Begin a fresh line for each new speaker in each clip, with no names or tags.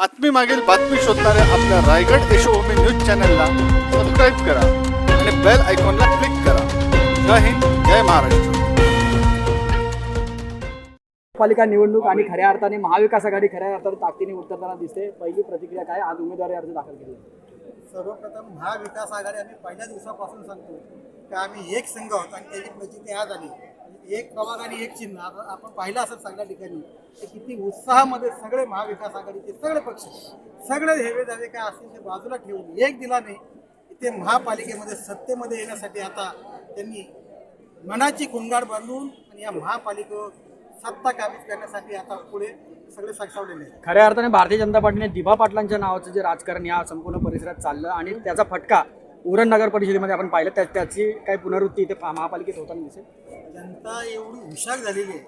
बातमी मागील बातमी शोधणाऱ्या आपल्या रायगड यशोभूमी न्यूज चॅनलला सबस्क्राईब करा आणि बेल आयकॉनला क्लिक करा. जय हिंद जय महाराष्ट्र.
पालिका निवडणूक आणि खऱ्या अर्थाने महाविकास आघाडी खऱ्या अर्थाने ताकदीने उतरताना दिसते. पहिली प्रतिक्रिया काय? आज उमेदवारी अर्ज दाखल केले.
सर्वप्रथम महाविकास आघाडी आम्ही पहिल्या दिवसापासून सांगतो की आम्ही एक संघ आहोत आणि त्याची प्रचिती आज आली. एक प्रभाग आणि एक चिन्ह. आपण पाहिलं असेल सगळ्या ठिकाणी ते किती उत्साहामध्ये सगळे महाविकास आघाडीचे सगळे पक्ष सगळे हेवे दावे काय असतील ते बाजूला ठेवून एक दिलाने ते महापालिकेमध्ये सत्तेमध्ये येण्यासाठी आता त्यांनी मनाची कुंगाड बांधून आणि या महापालिकेवर सत्ता काबीज करण्यासाठी आता पुढे सगळे सक्षवलेले आहेत.
खऱ्या अर्थाने भारतीय जनता पार्टीने दिभा पाटलांच्या नावाचं जे राजकारण या संपूर्ण परिसरात चाललं आणि त्याचा फटका उरण नगर परिषदेमध्ये आपण पाहिलं त्या त्याची काही पुनरावृत्ती इथे पा- महापालिकेत होताना दिसेल.
जनता एवढी हुशार झालेली आहे.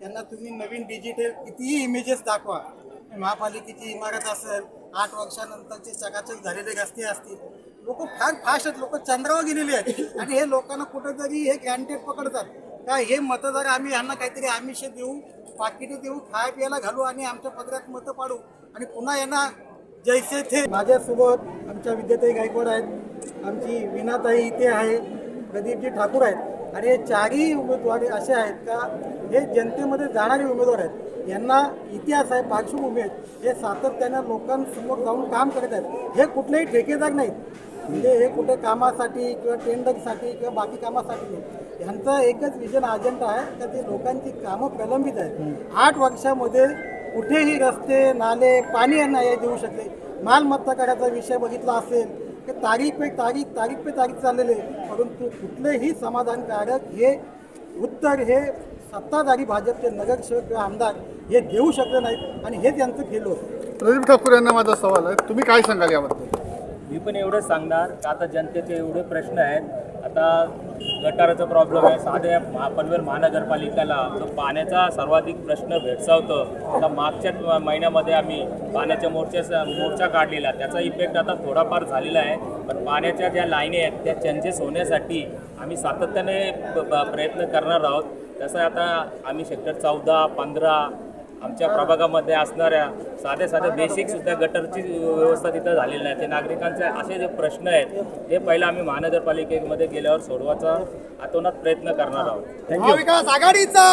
त्यांना तुम्ही नवीन डिजिटल कितीही इमेजेस दाखवा. महापालिकेची इमारत असेल आठ वर्षानंतरचे चकाचक झालेले रस्ते असतील. लोक फार फास्ट आहेत. लोक चंद्रावर गेलेले आहेत. आणि हे लोकांना कुठंतरी हे ग्रँटेड पकडतात. का हे मतदार आम्ही यांना काहीतरी आमिष देऊ पाकिटे देऊ खाय प्यायला घालू आणि आमच्या पदरात मतं पाडू. आणि पुन्हा यांना जैसे थे. माझ्यासोबत आमच्या विद्याताई गायकवाड आहेत. आमची विनाताई इथे आहे प्रदीपजी ठाकूर आहेत. आणि हे चारही उमेदवार असे आहेत का हे जनतेमध्ये जाणारे उमेदवार आहेत. यांना इतिहास आहे पार्श्वभूमी हे सातत्यानं लोकांसमोर जाऊन काम करत आहेत. हे कुठलेही ठेकेदार नाहीत. म्हणजे हे कुठे कामासाठी किंवा टेंडरसाठी किंवा बाकी कामासाठी नाही ह्यांचा एकच विजन अजेंडा आहे का ते लोकांची कामं प्रलंबित आहेत. आठ वर्षामध्ये कुठेही रस्ते नाले पाणी यांना हे देऊ शकले. मालमत्ता करायचा विषय बघितला असेल हे तारीख पे तारीख तारीख पे तारीख चाललेले परंतु कुठलेही समाधानकारक हे उत्तर हे सत्ताधारी भाजपचे नगरसेवक किंवा आमदार हे देऊ शकले नाहीत. आणि हेच यांचं खेळ होतं.
प्रदीप ठाकूर यांना माझा सवाल आहे. तुम्ही काय सांगाल याबद्दल?
मी पण एवढंच सांगणार का आता जनतेचे एवढे प्रश्न आहेत. आता गटाराचा प्रॉब्लेम आहे. साध्या महा पनवेल महानगरपालिकेला जो पाण्याचा सर्वाधिक प्रश्न भेडसावतो आता मागच्या महिन्यामध्ये आम्ही पाण्याच्या मोर्चा मोर्चा काढलेला. त्याचा इफेक्ट आता थोडाफार झालेला आहे. पण पाण्याच्या ज्या लाईनी आहेत त्या चेंजेस होण्यासाठी आम्ही सातत्याने प्रयत्न करणार आहोत. तसं आता आम्ही सेक्टर चौदा पंधरा आमच्या प्रभागामध्ये असणाऱ्या साध्या साध्या बेसिक सुद्धा गटरची व्यवस्था तिथं झालेली नाही. ते नागरिकांचे असे जे प्रश्न आहेत ते पहिलं आम्ही महानगरपालिकेमध्ये गेल्यावर सोडवायचा आतोनात प्रयत्न करणार आहोत.
महाविकास आघाडीचा!